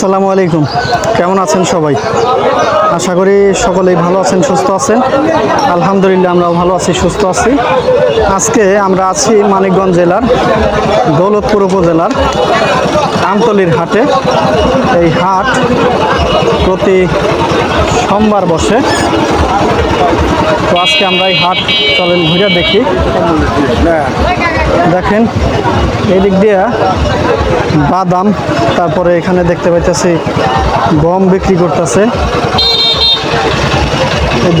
আসসালামু আলাইকুম। কেমন আছেন সবাই? আশা করি সকলেই ভালো আছেন, সুস্থ আছেন। আলহামদুলিল্লাহ, আমরাও ভালো আছি, সুস্থ আছি। আজকে আমরা আছি মানিকগঞ্জ জেলার, দৌলতপুর উপজেলার আমতলির হাটে। এই হাট প্রতি সোমবার বসে। তো আজকে আমরা এই হাট চলেন ঘুরে দেখি। দেখেন এই দিক দিয়ে বাদাম তারপরে এখানে দেখতে পাইতেছি গম বিক্রি করতেছে।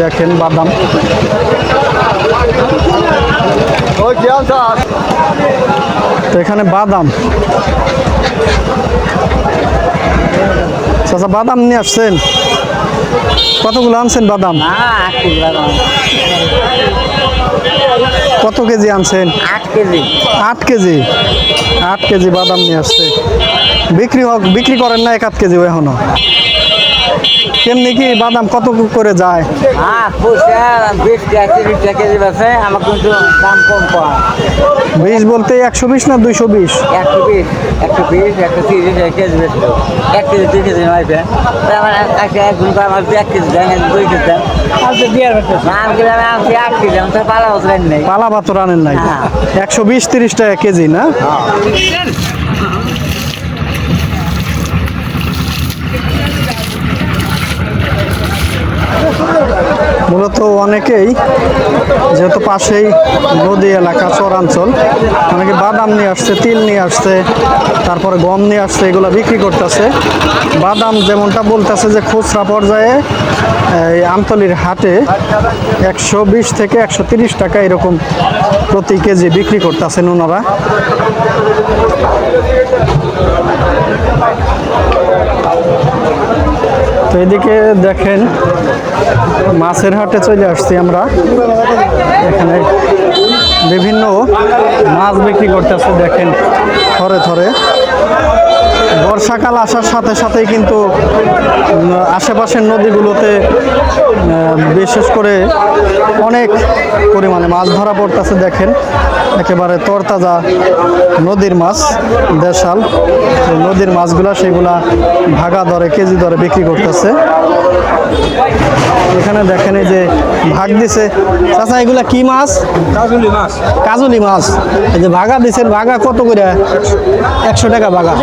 দেখেন বাদাম। তো এখানে বাদাম। চাচা বাদাম নিয়ে আসছেন? কতগুলো আনছেন বাদাম। কত কেজি আনছেন? আট কেজি। আট কেজি? আট কেজি বাদাম নিয়ে আসছে। বিক্রি হোক বিক্রি করেন না এক আধ কেজি এখনও? কেমনি কি বাদাম কত করে যায়? হ্যাঁ পয়সা বিশ তিরিশ টাকা কেজি বেছে আমার কিন্তু দাম কম পাওয়া। বিশ বলতে একশো বিশ না দুইশো বিশ? একশো বিশ একশো বিশ একশো তিরিশ এক কেজি বেশি এক কেজি দুই কেজি আমার এক ঘণ্টা আমার এক কেজি দেন দুই দেন। পালা নাই। হ্যাঁ। একশো বিশ তিরিশ টাকা কেজি না? মূলত অনেকেই যেহেতু পাশেই নদী এলাকা, চরাঞ্চল, অনেকে বাদাম নিয়ে আসছে, তিল নিয়ে আসছে, তারপরে গম নিয়ে আসছে, এগুলো বিক্রি করতেছে। বাদাম যেমনটা বলতেছে যে খুচরা পর্যায়ে, এই আমতলির হাটে একশো বিশ থেকে একশো তিরিশ টাকা এরকম প্রতি কেজি বিক্রি করতেছেন ওনারা। তো এদিকে দেখেন, মাছের হাটে চলে আসছি আমরা। এখানে বিভিন্ন মাছ বিক্রি করতেছে, দেখেন, থরে থরে। বর্ষাকাল আসার সাথে সাথেই কিন্তু আশেপাশের নদীগুলোতে বিশেষ করে অনেক পরিমাণে মাছ ধরা পড়তেছে দেখেন। একেবারে তরতাজা নদীর মাছ দেশাল। নদীর মাছগুলা সেগুলা ভাগা দরে কেজি দরে বিক্রি করতেছে। এখানে দেখেন এই যে ভাগ দিছে। চাচা এগুলা কি মাছ? কাজুলি মাছ। কাজলি মাছ। এই যে ভাগা দিছেন ভাগা কত করে? একশো টাকা ভাগা।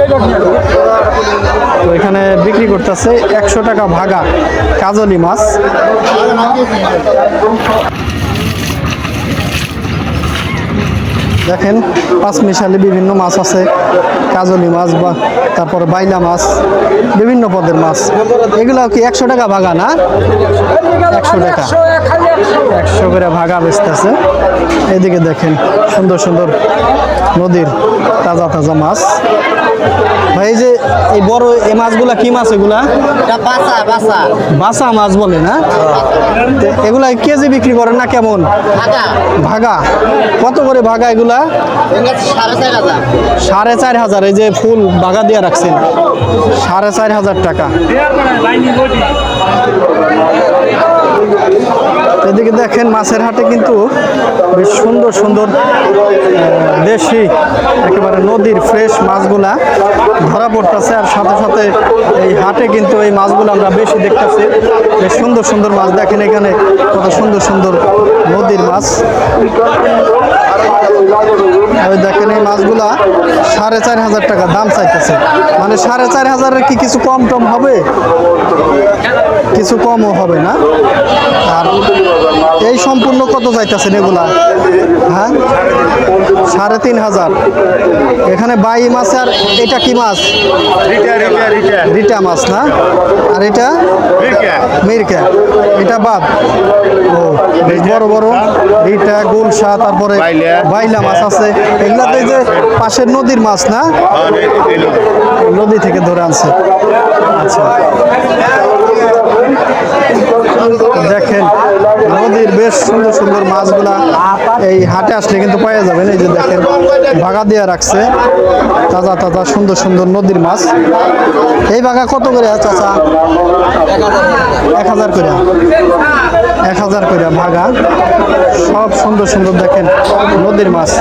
তো এখানে বিক্রি করতেছে একশো টাকা ভাগা কাজলি মাছ। দেখেন পাঁচমিশালি বিভিন্ন মাছ আছে কাজলি মাছ বা তারপরে বাইলা মাছ বিভিন্ন পদের মাছ। এগুলো কি একশো টাকা ভাগা না? একশো টাকা। একশো করে ভাগা বেচতেছে। এদিকে দেখেন সুন্দর সুন্দর নদীর তাজা তাজা মাছ। ভাই যে এই বড় এই মাছগুলা কি মাছ এগুলা? বাসা মাছ বলে না? এগুলা কেজি বিক্রি করেন না কেমন? ভাগা। কত করে ভাগা এগুলা? সাড়ে চার হাজার। এই যে ফুল বাগা দিয়ে রাখছেন। সাড়ে চার হাজার টাকা। এদিকে দেখেন মাছের হাটে কিন্তু বেশ সুন্দর সুন্দর দেশি, একেবারে নদীর ফ্রেশ মাছগুলা ধরা পড়তেছে। আর সাথে সাথে এই হাটে কিন্তু এই মাছগুলো আমরা বেশি দেখতেছি। বেশ সুন্দর সুন্দর মাছ দেখেন এখানে, কত সুন্দর সুন্দর নদীর মাছ। ওই দেখেন এই মাছগুলা সাড়ে চার হাজার টাকা দাম চাইতেছে। মানে সাড়ে চার হাজারের কি কিছু কম টম হবে? কিছু কমও হবে না। আর এই সম্পূর্ণ কত চাইতেছেন এগুলা? হ্যাঁ? সাড়ে তিন হাজার। এখানে বাই মাছ আর এটা কি মাছ? রিটা মাছ না? আর এটা? মিরকা। এটা বাদ। ও বড় বড়। রিটা গুলশা তারপরে বাইলা। বাইলা মাছ আছে। এগুলাতে যে পাশের নদীর মাছ না? নদী থেকে ধরে আনছে। আচ্ছা। দেখেন নদীর বেশ সুন্দর সুন্দর মাছগুলা এই হাটে আসলে কিন্তু পাওয়া যাবেন এই যে দেখেন ভাগা দিয়ে রাখছে, তাজা তাজা সুন্দর সুন্দর নদীর মাছ। এই ভাগা কত করে চাচা? এক হাজার করে। এক হাজার করে ভাগা সব সুন্দর সুন্দর দেখেন নদীর মাছ।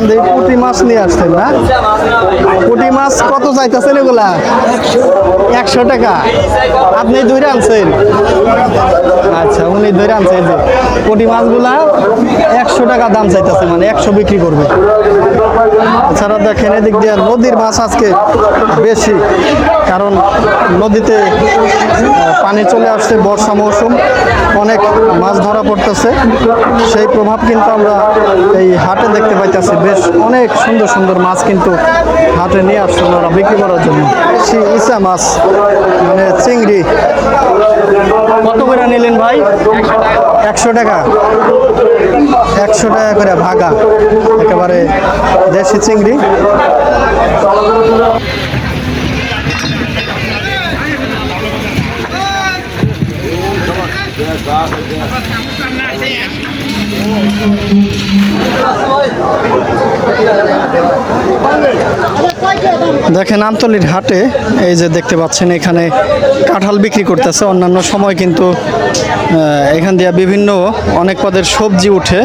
এখান থেকে পুঁটি মাছ নিয়ে আসছেন না? পুঁটি মাছ কত চাইতেছেন এগুলা? একশো টাকা। আপনি ধরে আনছেন? আচ্ছা উনি ধরে আনছেন যে। পুঁটি মাছগুলা একশো টাকা দাম চাইতেছে মানে একশো বিক্রি করবে। এছাড়া দেখেন এদিক দিয়ে নদীর মাছ আজকে বেশি, কারণ নদীতে পানি চলে আসছে বর্ষা মৌসুম, অনেক মাছ ধরা পড়তেছে। সেই প্রভাব কিন্তু আমরা এই হাটে দেখতে পাইতেছি, বেশ অনেক সুন্দর সুন্দর মাছ কিন্তু হাটে নিয়ে আসছে ওনারা বিক্রি করার জন্য। ইসা মাছ মানে চিংড়ি। কত করে নিলেন ভাই? একশো টাকা একশো টাকা করে ভাগা। একেবারে দেশি চিংড়ি। দেখেন আমতলির হাটে, এই যে দেখতে পাচ্ছেন এখানে কাঁঠাল বিক্রি করতেছে। অন্যান্য সময় কিন্তু এখান দিয়ে বিভিন্ন অনেক পদের সবজি উঠে।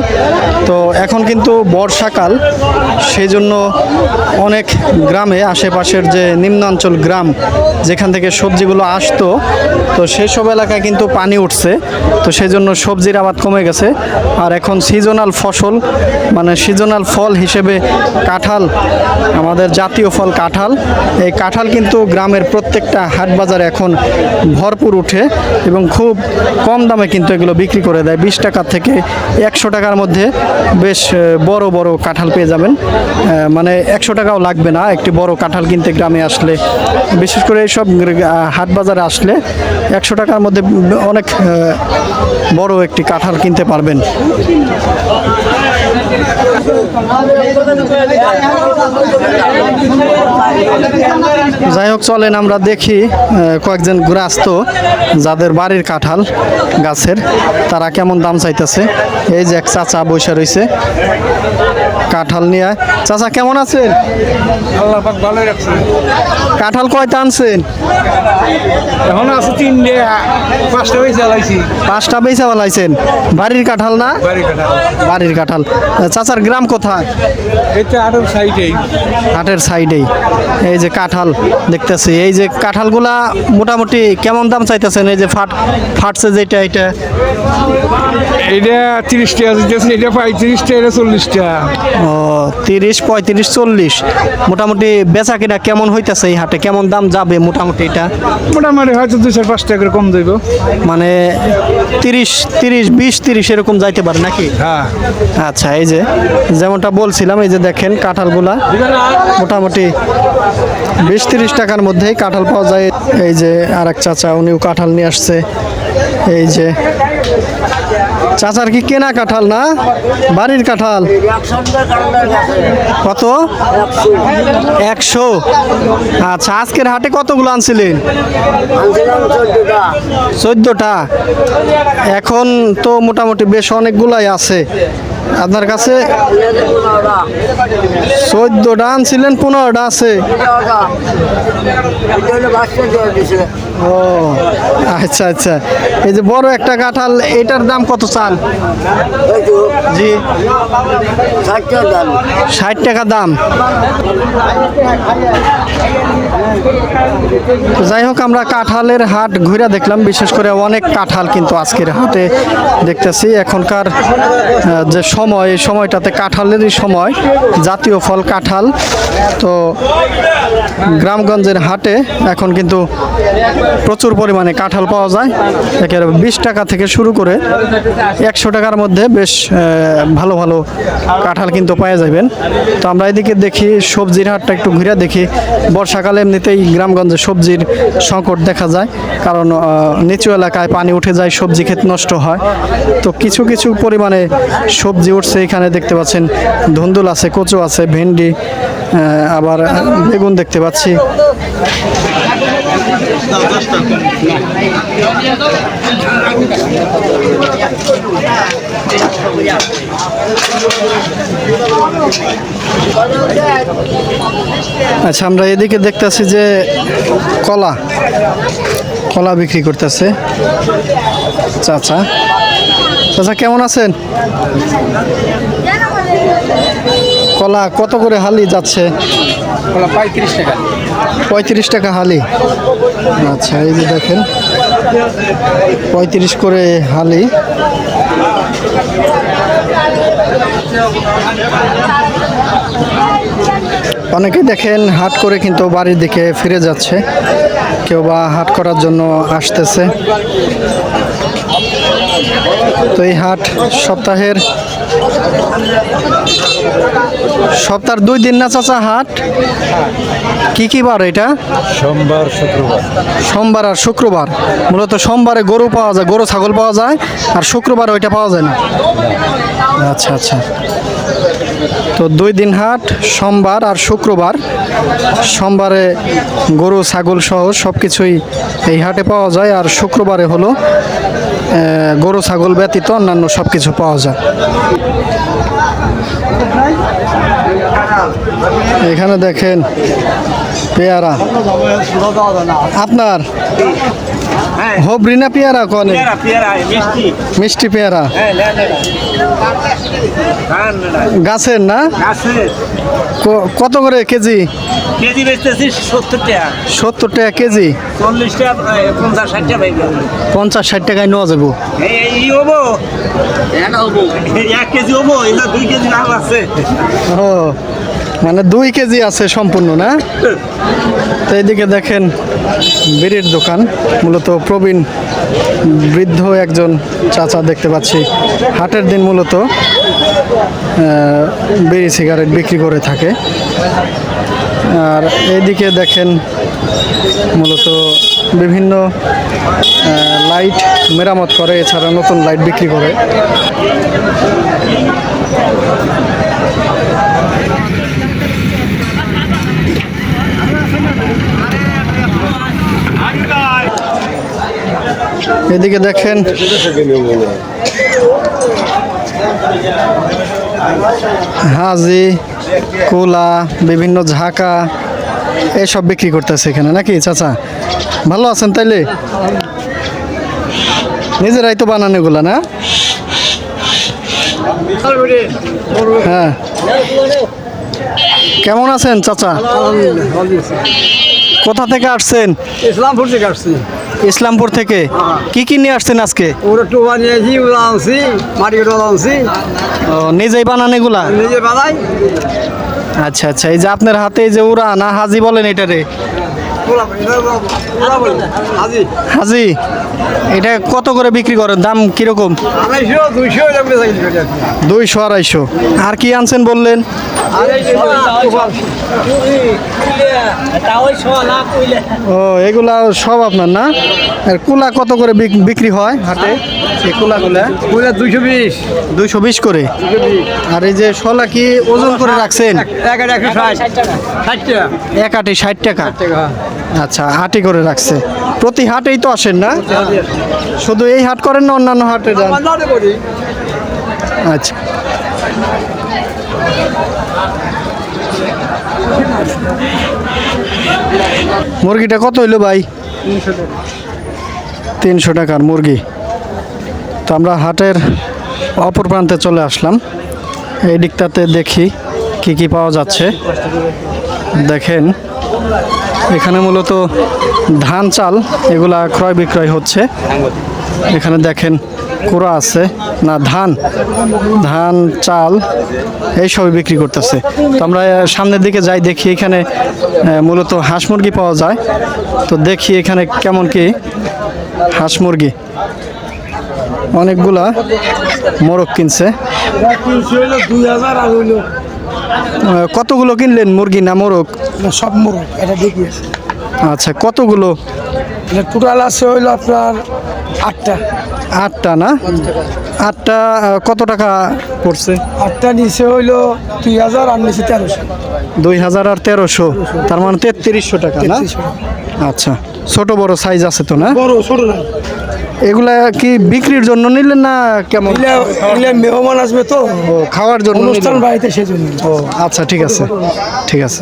তো এখন কিন্তু বর্ষাকাল সেই জন্য অনেক গ্রামে, আশেপাশের যে নিম্নাঞ্চল গ্রাম, যেখান থেকে সবজিগুলো আসতো, তো সেসব এলাকায় কিন্তু পানি উঠছে। তো সেই জন্য সবজির আবাদ কমে গেছে। আর এখন সিজনাল ফসল মানে সিজনাল ফল হিসেবে কাঁঠাল, আমাদের জাতীয় ফল কাঁঠাল, এই কাঁঠাল কিন্তু গ্রামের প্রত্যেকটা হাট বাজারে এখন ভরপুর উঠে এবং খুব কম দামে কিন্তু এগুলো বিক্রি করে দেয়। বিশ টাকা থেকে একশো টাকার মধ্যে বেশ বড় বড় কাঁঠাল পেয়ে যাবেন। মানে একশো টাকাও লাগবে না, একটি বড় কাঁঠাল কিনতে গ্রামে আসলে। বিশেষ করে এইসব হাট বাজারে আসলে একশো টাকার মধ্যে অনেক বড় একটি কাঁঠাল কিনতে পারবেন। যাই হোক চলেন আমরা দেখি কয়েকজন গ্রাস্ত যাদের বাড়ির কাঁঠাল গাছের তারা কেমন দাম চাইতেছে? এই যে এক চাচা বসে রয়েছে কাঁঠাল নিয়ে চাচা কেমন আছেন? কাঁঠাল কয়টা আনছেন? এখন আছে তিনটে পাঁচটা পাঁচটা বেচা বেলাইছেন বাড়ির কাঁঠাল না? বাড়ির কাঁঠাল। চাচার গ্রাম কোথায়? এটা আরও সাইডেই। হাটের সাইডেই। এই যে কাঁঠাল দেখতেছি। এই যে কাঁঠালগুলা মোটামুটি কেমন দাম চাইতেছেন? এই যে ফাট ফাটছে যেটা এটা? এটা তিরিশ টাকা এটা পঁয়ত্রিশ টাকা এটা চল্লিশ টাকা ও তিরিশ পঁয়ত্রিশ চল্লিশ। মোটামুটি বেচা কিনা কেমন হইতেছে এই হাটে? কেমন দাম যাবে মোটামুটি এটা? মোটামুটি হয়তো দুশো পাঁচ টাকা করে কম দেবো। মানে তিরিশ তিরিশ বিশ তিরিশ এরকম যাইতে পারে নাকি? হ্যাঁ। আচ্ছা এই যে যেমনটা বলছিলাম এই যে দেখেন কাঁঠালগুলা। মোটামুটি বিশ তিরিশ টাকার মধ্যেই কাঁঠাল পাওয়া যায়। এই যে আর এক চাচা উনিও কাঁঠাল নিয়ে আসছে। এই যে চাচার কি কেনা কাঁঠাল না? বাড়ির কাঁঠাল? কত? একশো। আচ্ছা আজকের হাটে কতগুলো আনছিলেন? চোদ্দোটা। এখন তো মোটামুটি বেশ অনেকগুলাই আছে। আপনার কাছে চোদ্দোটা আনছিলেন, পনেরোটা আছে। ও আচ্ছা আচ্ছা। এই যে বড় একটা কাঁঠাল, এটার দাম কত চান জি। ষাট টাকা দাম। যাই হোক, আমরা কাঁঠালের হাট ঘুরে দেখলাম। বিশেষ করে অনেক কাঁঠাল কিন্তু আজকের হাটে দেখতেছি। এখনকার যে সময়, এই সময়টাতে কাঁঠালেরই সময়, জাতীয় ফল কাঁঠাল। তো গ্রামগঞ্জের হাটে এখন কিন্তু প্রচুর পরিমাণে কাঁঠাল পাওয়া যায়। একেবারে বিশ টাকা থেকে শুরু করে একশো টাকার মধ্যে বেশ ভালো ভালো কাঁঠাল কিন্তু পাওয়া যাবেন তো আমরা এদিকে দেখি, সবজির হাটটা একটু ঘুরে দেখি। বর্ষাকালে এমনিতেই গ্রামগঞ্জে সবজির সংকট দেখা যায়, কারণ নিচু এলাকায় পানি উঠে যায়, সবজি ক্ষেত নষ্ট হয়। তো কিছু কিছু পরিমাণে সবজি উঠছে, এখানে দেখতে পাচ্ছেন ধুন্দুল আছে, কচু আছে, ভেন্ডি আবার বেগুন দেখতে পাচ্ছি। আচ্ছা আমরা এদিকে দেখতেছি যে কলা কলা বিক্রি করতেছে। চাচা চাচা কেমন আছেন? কলা কত করে হালি যাচ্ছে? কলা পঁয়ত্রিশ টাকা। পঁয়ত্রিশ টাকা হালি। আচ্ছা এই যে দেখেন, পঁয়ত্রিশ করে হালি। অনেকে দেখেন, হাট করে কিন্তু বাড়ির দিকে ফিরে যাচ্ছে। কেউ বা হাট করার জন্য আসতেছে। তো এই হাট সপ্তাহের সপ্তাহের দুই দিন না চাচা হাট? কি কি বার এটা? সোমবার শুক্রবার। সোমবার আর শুক্রবার। মূলত সোমবারে গরু পাওয়া যায় গরু ছাগল পাওয়া যায় আর শুক্রবার ওইটা পাওয়া যায় না? আচ্ছা আচ্ছা। তো দুই দিন হাট সোমবার আর শুক্রবার। সোমবারে গরু ছাগল সহ সব কিছুই এই হাটে পাওয়া যায় আর শুক্রবারে হলো গরু ছাগল ব্যতীত অন্যান্য সব কিছু পাওয়া যায়। এখানে দেখেন পেয়ারা। আপনার? হবরি না পেয়ারা কনে? মিষ্টি পেয়ারা। গাছের না? কত করে কেজি? কেজি বেচতেছি সত্তর টাকা। সত্তর টাকা কেজি। চল্লিশ টাকা পঞ্চাশ ষাট টাকা পাইবে পঞ্চাশ ষাট টাকায় নেওয়া যাব। এই এই হব? এক কেজি হব এটা দুই কেজি লাভ আছে। ও মানে দুই কেজি আছে সম্পূর্ণ, না? তো এইদিকে দেখেন বিড়ির দোকান। মূলত প্রবীণ বৃদ্ধ একজন চাচা দেখতে পাচ্ছি। হাটের দিন মূলত বিড়ি সিগারেট বিক্রি করে থাকে। আর এইদিকে দেখেন মূলত বিভিন্ন লাইট মেরামত করে, এছাড়া নতুন লাইট বিক্রি করে। এদিকে দেখেন। হাজি, কুলা, বিভিন্ন ঝাঁকা, এসব বিক্রি করতেছে এখানে, নাকি, চাচা? ভালো আছেন তাইলে? নিজেরাই তো বানানো এগুলা, না? হ্যাঁ। কেমন আছেন, চাচা? কোথা থেকে আসছেন? ইসলামপুর থেকে আসছি। ইসলামপুর থেকে? কি কি নিয়ে আসছেন আজকে? ওরা টোবা নিয়েছি ওরা আনছি মাটি ওরা আনছি। ও, নিজেই বানান এগুলা? নিজে বানাই। আচ্ছা আচ্ছা এই যে আপনার হাতে এই যে উড়া না হাজি বলেন এটারে। হাজি, এটা কত করে বিক্রি করেন? দাম কীরকম? দুইশো আড়াইশো। আর কি আনছেন বললেন? ও, এগুলা সব আপনার না? কুলা কত করে বিক- বিক্রি হয় হাটে? এই কুলাগুলা? ওরা দুইশো বিশ। দুইশো বিশ করে? আর এই যে শলা কি ওজন করে রাখছেন? এক একশো ষাট। ষাট টাকা। এক আটি ষাট টাকা? টাকা আচ্ছা হাটি করে রাখছে। প্রতি হাটেই তো আসেন না? শুধু এই হাট করেন না অন্যান্য হাটে যান? আচ্ছা। মুরগিটা কত হইল ভাই? তিনশো টাকার মুরগি। তো আমরা হাটের অপর প্রান্তে চলে আসলাম। এই দিকটাতে দেখি কি কি পাওয়া যাচ্ছে। দেখেন, এখানে মূলত ধান চাল, এগুলা ক্রয় বিক্রয় হচ্ছে। এখানে দেখেন কুড়া আছে, না, ধান ধান, চাল এইসবই বিক্রি করতেছে। তো আমরা সামনের দিকে যাই, দেখি এখানে মূলত হাঁস মুরগি পাওয়া যায়। তো দেখি এখানে কেমন কি হাঁস মুরগি। অনেকগুলা মোরগ কিনছে। কতগুলো কিনলেন মুরগি না মোরগ? সব মোরগ এটা দেখি। আচ্ছা কতগুলো? টোটাল আছে হইল আপনার আটটা। আটটা না? আটটা কত টাকা পড়ছে? আটটা নিচে হইল দুই হাজার আর নিচে তেরোশো। দুই হাজার আর তেরোশো তার মানে তেত্রিশশো টাকা না? আচ্ছা ছোট বড় সাইজ আছে তো না? বড় ছোট না। এগুলা কি বিক্রির জন্য নিলেন না কেমন? মেহমান আসবে তো। খাওয়ার জন্য অনুষ্ঠান? বাড়িতে সেজন্য। ও আচ্ছা ঠিক আছে ঠিক আছে।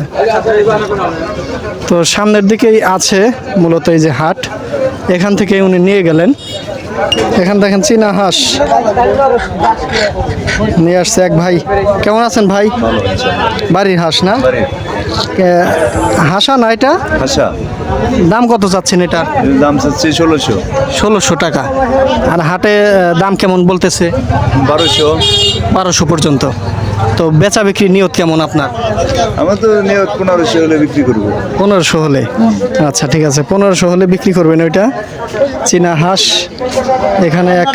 তো সামনের দিকেই আছে মূলত এই যে হাট। এখান থেকে উনি নিয়ে গেলেন। এখান দেখেন চীনা হাঁস। নিয়ে আসছে এক ভাই। কেমন আছেন ভাই? বাড়ির হাঁস না? হাসা না এটা? হাসা। দাম কত চাচ্ছেন এটা? দাম চাচ্ছি ষোলোশো। ষোলোশো টাকা। আর হাটে দাম কেমন বলতেছে? বারোশো। বারোশো পর্যন্ত। তো বেচা বিক্রি নিয়ত কেমন আপনার? আমার তো নিয়ত পনেরোশো হলে বিক্রি করব। পনেরোশো হলে? আচ্ছা ঠিক আছে। পনেরোশো হলে বিক্রি করবেন ওইটা। চীনা হাঁস এখানে এক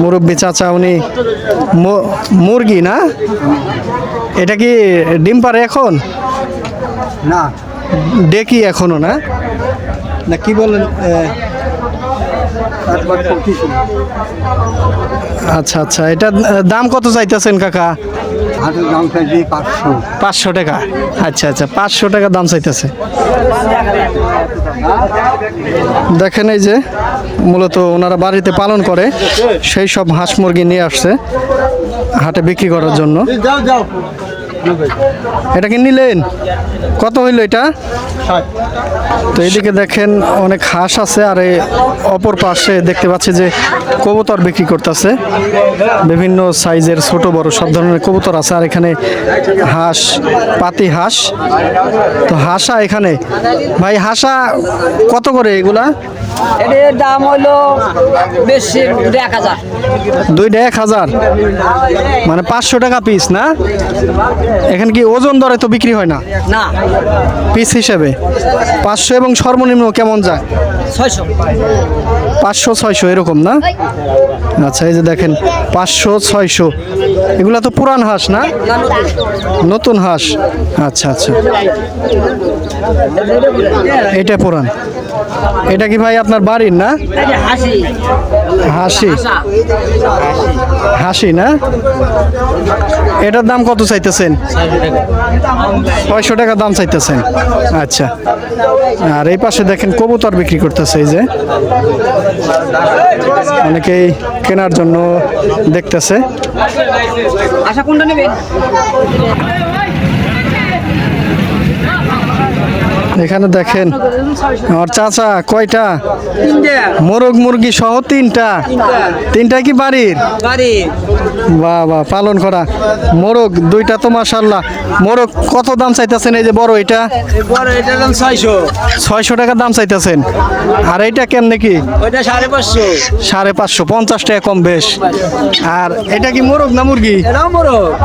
মুরব্বী চাচা উনি মুরগি না? এটা কি ডিম পারে এখন? না। ডেকি এখনও না? না কি বলেন আচ্ছা আচ্ছা এটা দাম কত চাইতেছেন কাকা পাঁচশো টাকা আচ্ছা আচ্ছা পাঁচশো টাকা দাম চাইতেছে দেখেন এই যে মূলত ওনারা বাড়িতে পালন করে সেই সব হাঁস মুরগি নিয়ে আসছে হাটে বিক্রি করার জন্য এটা কি নিলেন? কত হইল এটা? তো এদিকে দেখেন অনেক হাঁস আছে আর এই অপর পাশে দেখতে পাচ্ছি যে কবুতর বিক্রি করতেছে। বিভিন্ন সাইজের ছোট বড় সব ধরনের কবুতর আছে আর এখানে হাঁস পাতি হাঁস। তো হাঁসা এখানে। ভাই হাঁসা কত করে এগুলা? এটার দাম হলো বেশি এক হাজার। দুইটা এক হাজার? মানে পাঁচশো টাকা পিস না? এখানে কি ওজন দরে তো বিক্রি হয় না? না। পিস হিসেবে। পাঁচশো এবং সর্বনিম্ন কেমন যায়? ছয়শো। পাঁচশো ছয়শো এরকম না? আচ্ছা এই যে দেখেন পাঁচশো ছয়শো। এগুলা তো পুরান হাঁস না? নতুন হাঁস। আচ্ছা আচ্ছা। এটা পুরান। এটা কি ভাই আপনার বাড়ির না? হাসি। হাসি না? এটার দাম কত চাইতেছেন? ছয়শো টাকা দাম চাইতেছেন। আচ্ছা। আর এই পাশে দেখেন কবুতর বিক্রি করতেছে এই যে। অনেকেই কেনার জন্য দেখতেছে। আশা কোনটা নেবে এখানে দেখেন আমার চাচা কয়টা? মোরগ মুরগি সহ তিনটা। তিনটা। কি বাড়ির? বা বাহ বাহ পালন করা। মোরগ দুইটা তো মাসাল্লাহ মোরগ কত দাম চাইতেছেন এই যে বড় এটা? ছয়শো। টাকা দাম চাইতেছেন। আর এইটা কেমনে কি? ওইটা সাড়ে পাঁচশো। পঞ্চাশ টাকা কম বেশ। আর এটা কি মোরগ না মুরগি? এটাও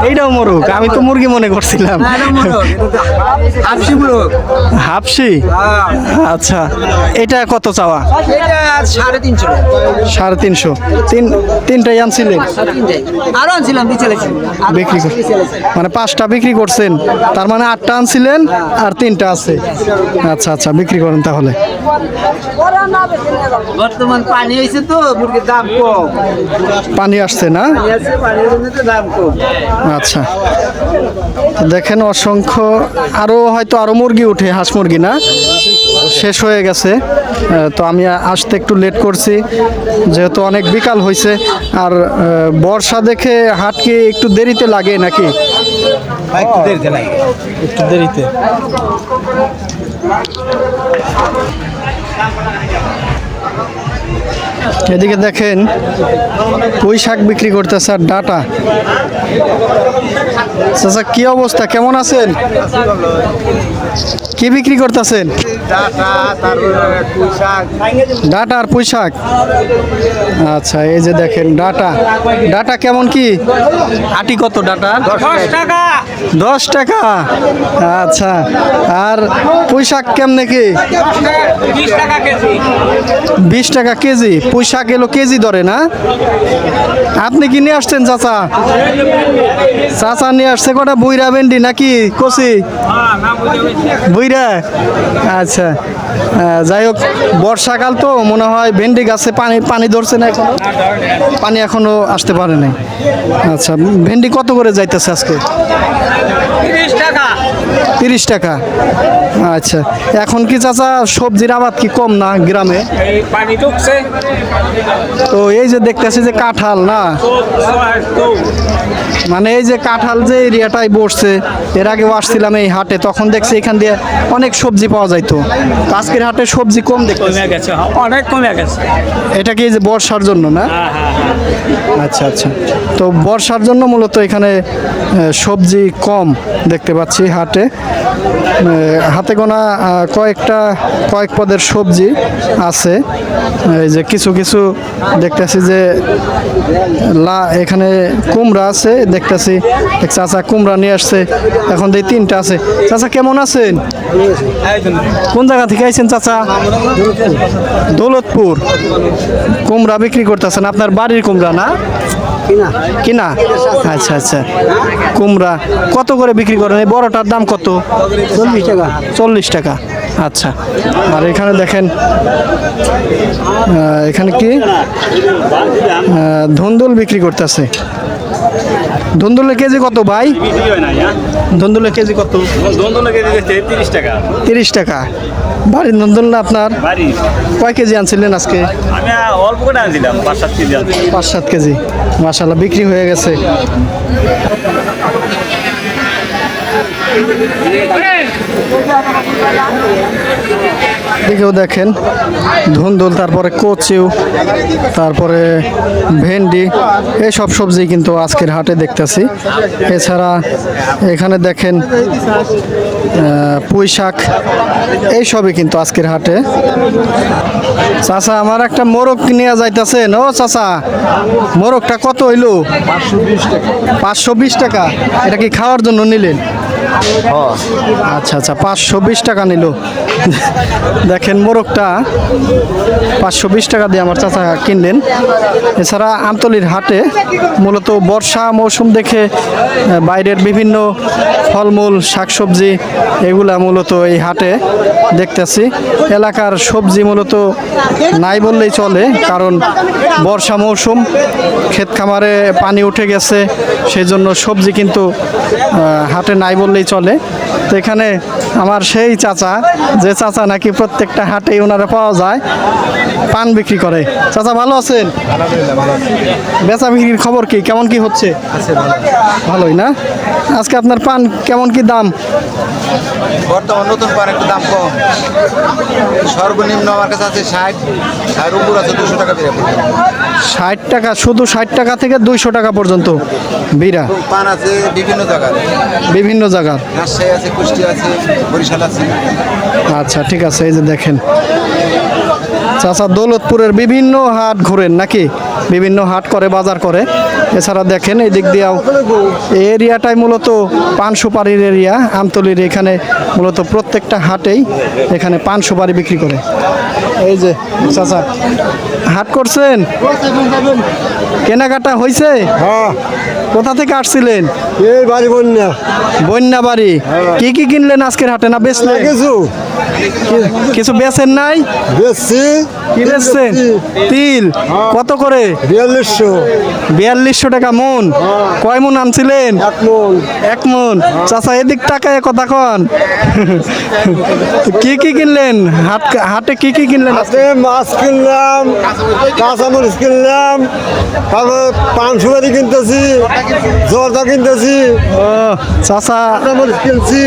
এইটাও মোরগ। আমি তো মুরগি মনে করছিলাম। হাফসি হাফসি আচ্ছা এটা কত চাওয়া? সাড়ে তিনশো সাড়ে তিনশো। তিন তিনটাই আনছিলেন? তিনটাই। আরও আনছিলাম বিক্রি মানে পাঁচটা বিক্রি করছেন তার মানে আটটা আনছিলেন আর তিনটা আছে। আচ্ছা আচ্ছা বিক্রি করেন তাহলে। বর্তমান পানি হয়েছে তো মুরগির দাম কম। পানি আসছে না? আচ্ছা। দেখেন অসংখ্য আরও হয়তো আরও মুরগি উঠে হাঁস মুরগি। না? শেষ হয়ে গেছে। তো আমি আসতে একটু লেট করছি। যেহেতু অনেক বিকাল হয়েছে আর আহ, বর্ষা দেখে হাট কি একটু দেরিতে লাগে নাকি? একটু দেরিতে লাগে। একটু দেরিতে। এদিকে দেখেন পুঁই শাক বিক্রি করতেছে আর ডাটা। চাচা কি অবস্থা? কেমন আছেন? কি বিক্রি করতেছেন? ডাটা আর পুঁই শাক আচ্ছা এই যে দেখেন ডাটা। ডাটা কেমন কি? আটি কত ডাটা? টাকা। দশ টাকা? আচ্ছা আর পুঁই শাক কেমনে কি? বিশ টাকা কেজি শাক এলো কেজি ধরে না? আপনি কি নিয়ে আসছেন চাচা? চাচা নিয়ে আসছে কটা বুইরা ভেন্ডি নাকি কচি? বুইরা? আচ্ছা যাই হোক, বর্ষাকাল তো, মনে হয় ভেন্ডি গাছে পানি পানি ধরছে না এখনও। পানি এখনও আসতে পারে নাই। আচ্ছা ভেন্ডি কত করে যাইতেছে আজকে? তিরিশ টাকা। আচ্ছা এখন কি চাচা সবজির আবাদ কি কম না গ্রামে? তো এই যে দেখতেছি যে কাঁঠাল না? মানে এই যে কাঁঠাল যে এরিয়াটায় বসছে এর আগেও আসছিলাম এই হাটে তখন দেখছি এখান দিয়ে অনেক সবজি পাওয়া যাইতো। তো আজকের হাটে সবজি কম কমে গেছে অনেক কমে গেছে। এটা কি যে বর্ষার জন্য না? আচ্ছা আচ্ছা। তো বর্ষার জন্য মূলত এখানে সবজি কম দেখতে পাচ্ছি হাটে। হাতে গোনা কয়েকটা, কয়েক পদের সবজি আছে। এই যে কিছু কিছু দেখতেছি যে লা, এখানে কুমড়া আছে, দেখতেছি চাচা কুমড়া নিয়ে আসছে, এখন দিয়ে তিনটা আছে। চাচা, কেমন আছেন? কোন জায়গা থেকে আইছেন চাচা? দৌলতপুর। কুমড়া বিক্রি করতেছেন। আপনার বাড়ির কুমড়া না? কিনা? আচ্ছা আচ্ছা। কুমড়া কত করে বিক্রি করেন? এই বড়টার দাম কত? চল্লিশ টাকা। চল্লিশ টাকা। আচ্ছা। আর এখানে দেখেন এখানে কি? আহ, বিক্রি করতেছে। ধুন্দুলের কেজি কত ভাই? ধন্দুলের কেজি কত? তিরিশ টাকা। তিরিশ টাকা। বাড়ির ধন্দুল না আপনার? বাড়ি কয় কেজি আনছিলেন আজকে? আমি অল্প করে আনছিলাম পাঁচ সাত কেজি পাঁচ সাত কেজি। মাসাল্লাহ বিক্রি হয়ে গেছে। দেখেও দেখেন ধুন্দুল তারপরে কচিউ তারপরে ভেন্ডি এইসব সবজি কিন্তু আজকের হাটে দেখতেছি। এছাড়া এখানে দেখেন পুঁই শাক, এইসবই কিন্তু আজকের হাটে। চাচা, আমার একটা মোরগ নিয়ে যাইতেছেন। ও চাচা, মোরগটা কত হইল? পাঁচশো বিশ টাকা। এটা কি খাওয়ার জন্য নিলেন? আচ্ছা আচ্ছা পাঁচশো বিশ টাকা নিল। দেখেন মোরগটা, পাঁচশো বিশ টাকা দিয়ে আমার চাচা কিনলেন। এছাড়া আমতলির হাটে মূলত বর্ষা মৌসুম দেখে বাইরের বিভিন্ন ফলমূল, শাকসবজি, এগুলা মূলত এই হাটে দেখতেছি। এলাকার সবজি মূলত নাই বললেই চলে, কারণ বর্ষা মৌসুম, ক্ষেত খামারে পানি উঠে গেছে সেই জন্য সবজি কিন্তু হাটে নাই বললেই চলে। তো এখানে আমার সেই চাচা যে চাচা নাকি প্রত্যেকটা হাটেই ওনারা পাওয়া যায় পান বিক্রি করে। চাচা ভালো আছেন? বেচা বিক্রির খবর কি? কেমন কি হচ্ছে? ভালোই না? আজকে আপনার পান কেমন কি দাম? বর্তমান নতুন পান একটু দাম কম। সর্বনিম্ন আমার কাছে আছে ষাট আর উপর আছে দুশো টাকা বেড়ে ষাট টাকা শুধু ষাট টাকা থেকে দুইশো টাকা পর্যন্ত বিড়া পান আছে বিভিন্ন জায়গার বিভিন্ন জায়গার। রাজশাহী আছে কুষ্টি আছে বরিশাল আছে। আচ্ছা ঠিক আছে এই যে দেখেন। চাচা দৌলতপুরের বিভিন্ন হাট ঘোরেন নাকি? বিভিন্ন হাট করে বাজার করে। এছাড়া দেখেন এই দিক দিয়েও এই এরিয়াটাই মূলত পান সুপারির এরিয়া। আমতলির এখানে মূলত প্রত্যেকটা হাটেই এখানে পান সুপারি বিক্রি করে। এই যে চাচা হাট করছেন? কেনাকাটা হয়েছে হ্যাঁ। কোথা থেকে আসছিলেন? এই বাড়ি বন্যা। বন্যা বাড়ি। কি কি কিনলেন আজকের হাটে না বেশ কিছু। কিছু বেচেন নাই? বেশি কি বেচছেন? তিল। কত করে? বিয়াল্লিশশো। বিয়াল্লিশশো টাকা মন। কয় মন আনছিলেন? এক মন। মন। চাচা এদিক টাকায় কথা কন। কি কি কিনলেন? হাট হাটে কি কি কিনলেন মাছ কিনলাম কাঁচামরিচ কিনলাম তারপর পান সুপারি কিনতেছি জর্দা কিনতেছি। চাচা। কিনছি।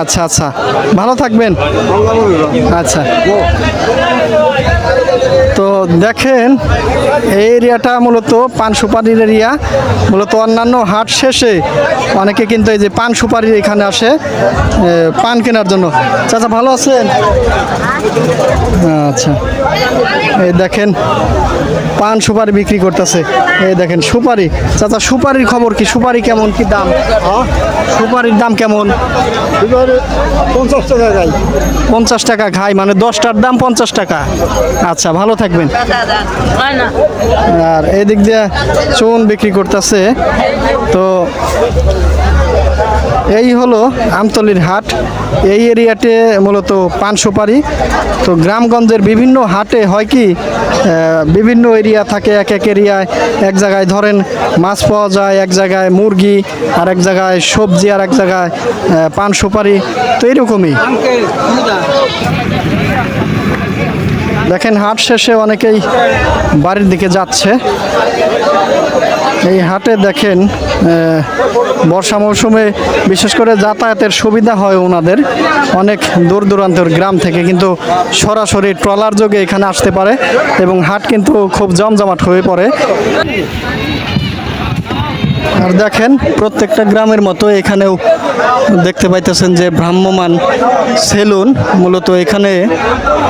আচ্ছা আচ্ছা। ভালো থাকবেন আচ্ছা। তো দেখেন, এই এরিয়াটা মূলত পান সুপারির এরিয়া, মূলত অন্যান্য হাট শেষে অনেকে কিন্তু এই যে পান সুপারির এখানে আসে পান কেনার জন্য। চাচা, ভালো আছেন? আচ্ছা। এই দেখেন, পান সুপারি বিক্রি করতেছে। এই দেখেন, সুপারি। চাচা, সুপারির খবর কি? সুপারি কেমন? কি দাম? সুপারির দাম কেমন? পঞ্চাশ টাকা পঞ্চাশ টাকা খাই মানে দশটার দাম পঞ্চাশ টাকা। আচ্ছা ভালো থাকবেন। আর এদিক দিয়ে চুন বিক্রি করতেছে। তো এই হলো আমতলির হাট। এই এরিয়াতে মূলত পান সুপারি। তো গ্রামগঞ্জের বিভিন্ন হাটে হয় কি বিভিন্ন এরিয়া থাকে, এক এক এরিয়ায় এক জায়গায় ধরেন মাছ পাওয়া যায়, এক জায়গায় মুরগি, আর এক জায়গায় সবজি, আর এক জায়গায় পান সুপারি। তো এরকমই। দেখেন হাট শেষে অনেকেই বাড়ির দিকে যাচ্ছে। এই হাটে দেখেন বর্ষা মৌসুমে বিশেষ করে যাতায়াতের সুবিধা হয় ওনাদের। অনেক দূর দূরান্তর গ্রাম থেকে কিন্তু সরাসরি ট্রলার যোগে এখানে আসতে পারে এবং হাট কিন্তু খুব জমজমাট হয়ে পড়ে। আর দেখেন, প্রত্যেকটা গ্রামের মতো এখানেও দেখতে পাইতেছেন যে ভ্রাম্যমান সেলুন। মূলত এখানে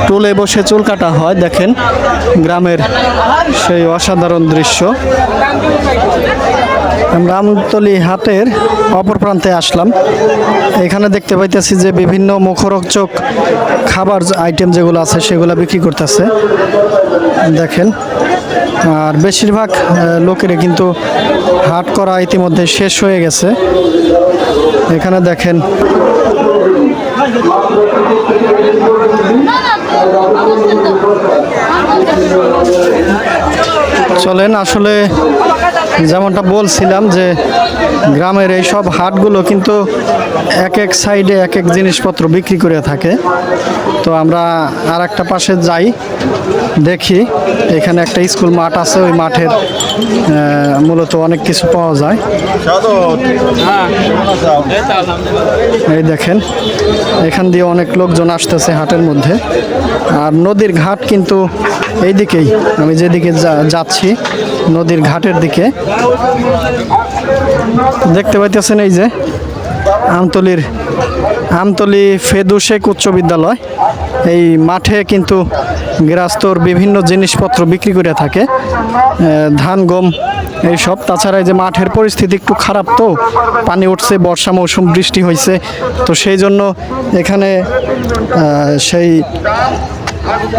টুলে বসে চুল কাটা হয়। দেখেন, গ্রামের সেই অসাধারণ দৃশ্য। আমরা আমতলি হাটের অপর প্রান্তে আসলাম। এখানে দেখতে পাইতেছি যে বিভিন্ন মুখরোচক খাবার আইটেম যেগুলো আছে, সেগুলো বিক্রি করতেছে। দেখেন আর বেশিরভাগ লোকের কিন্তু হাট করা ইতিমধ্যে শেষ হয়ে গেছে। এখানে দেখেন চলেন আসলে যেমনটা বলছিলাম যে গ্রামের এই সব হাটগুলো কিন্তু এক এক সাইডে এক এক জিনিসপত্র বিক্রি করে থাকে। তো আমরা আর একটা পাশে যাই, দেখি। এখানে একটা স্কুল মাঠ আছে, ওই মাঠের মূলত অনেক কিছু পাওয়া যায়। এই দেখেন, এখান দিয়ে অনেক লোকজন আসতেছে হাটের মধ্যে। আর নদীর ঘাট কিন্তু এই দিকেই আমি যেদিকে যাচ্ছি, নদীর ঘাটের দিকে। দেখতে পাইতেছেন এই যে আমতলির, আমতলি ফেদু শেখ উচ্চ বিদ্যালয়। এই মাঠে কিন্তু গৃহস্থর বিভিন্ন জিনিসপত্র বিক্রি করে থাকে। ধান, গম এইসব। তাছাড়া এই যে মাঠের পরিস্থিতি একটু খারাপ তো, পানি উঠছে, বর্ষা মৌসুম, বৃষ্টি হয়েছে তো সেই জন্য এখানে সেই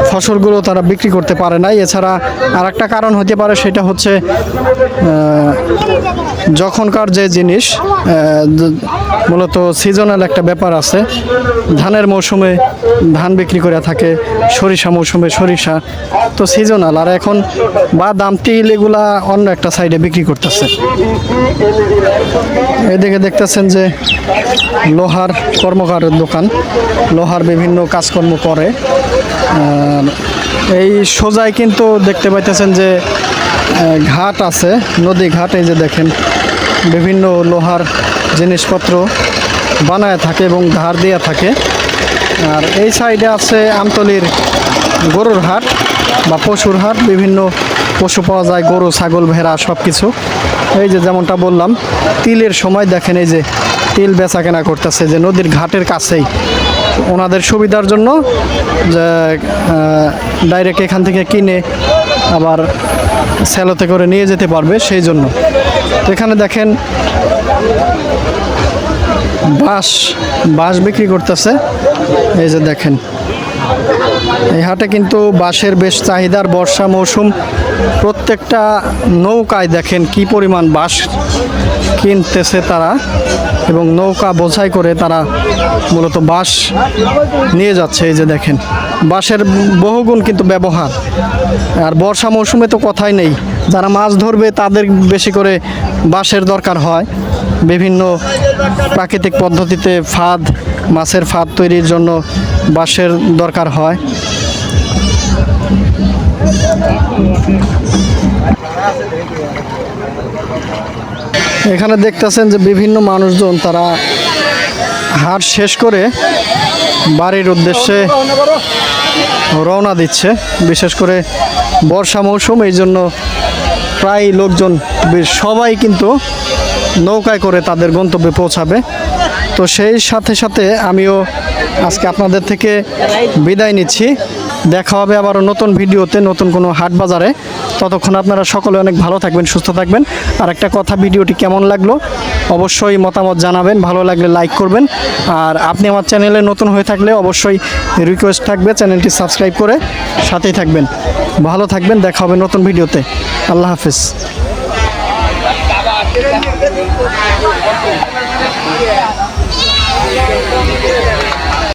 ফসলগুলো তারা বিক্রি করতে পারে না এছাড়া আর একটা কারণ হতে পারে সেটা হচ্ছে যখনকার যে জিনিস মূলত সিজনাল একটা ব্যাপার আছে, ধানের মৌসুমে ধান বিক্রি করে থাকে, সরিষা মৌসুমে সরিষা, তো সিজনাল আর এখন বাদাম তিল এগুলা অন্য একটা সাইডে বিক্রি করতেছে। এদিকে দেখতেছেন যে লোহার কর্মকারের দোকান, লোহার বিভিন্ন কাজকর্ম করে। এই সোজাই কিন্তু দেখতে পাইতেছেন যে ঘাট আছে, নদী ঘাট, এই যে দেখেন, বিভিন্ন লোহার জিনিসপত্র বানায় থাকে এবং ধার দেওয়া থাকে। আর এই সাইডে আছে আমতলির গরুর হাট বা পশুর হাট, বিভিন্ন পশু পাওয়া যায়, গরু, ছাগল, ভেড়া সব কিছু এই যে যেমনটা বললাম, তিলের সময় দেখেন এই যে তিল বেচা কেনা করতেছে, যে নদীর ঘাটের কাছেই। ওনাদের সুবিধার জন্য যে ডাইরেক্ট এখান থেকে কিনে আবার স্যালোতে করে নিয়ে যেতে পারবে সেই জন্য। তো এখানে দেখেন, বাঁশ বাঁশ বিক্রি করতেছে। এই যে দেখেন এই হাটে কিন্তু বাঁশের বেশ চাহিদার বর্ষা মৌসুম। প্রত্যেকটা নৌকায় দেখেন কি পরিমাণ বাঁশ কিনতেছে তারা এবং নৌকা বোঝাই করে তারা মূলত বাঁশ নিয়ে যাচ্ছে, এই যে দেখেন। বাঁশের বহুগুণ কিন্তু ব্যবহার। আর বর্ষা মৌসুমে তো কথাই নেই। যারা মাছ ধরবে তাদের বেশি করে বাঁশের দরকার হয়। বিভিন্ন প্রাকৃতিক পদ্ধতিতে ফাঁদ, মাছের ফাঁদ তৈরির জন্য বাঁশের দরকার হয়। এখানে দেখতেছেন যে বিভিন্ন মানুষজন তারা হাট শেষ করে বাড়ির উদ্দেশ্যে রওনা দিচ্ছে। বিশেষ করে বর্ষা মৌসুম, এই জন্য প্রায় লোকজন, সবাই কিন্তু নৌকায় করে তাদের গন্তব্যে পৌঁছাবে। তো সেই সাথে সাথে আমিও আজকে আপনাদের থেকে বিদায় নিচ্ছি। দেখা হবে আবারও নতুন ভিডিওতে, নতুন কোনো হাট বাজারে। ততক্ষণ আপনারা সকলে অনেক ভালো থাকবেন, সুস্থ থাকবেন। আর একটা কথা, ভিডিওটি কেমন লাগল? অবশ্যই মতামত জানাবেন, ভালো লাগলে লাইক করবেন। আর আপনি আমার চ্যানেলে নতুন হয়ে থাকলে অবশ্যই রিকোয়েস্ট থাকবে চ্যানেলটি সাবস্ক্রাইব করে সাথেই থাকবেন। ভালো থাকবেন, দেখা হবে নতুন ভিডিওতে। আল্লাহ হাফিজ।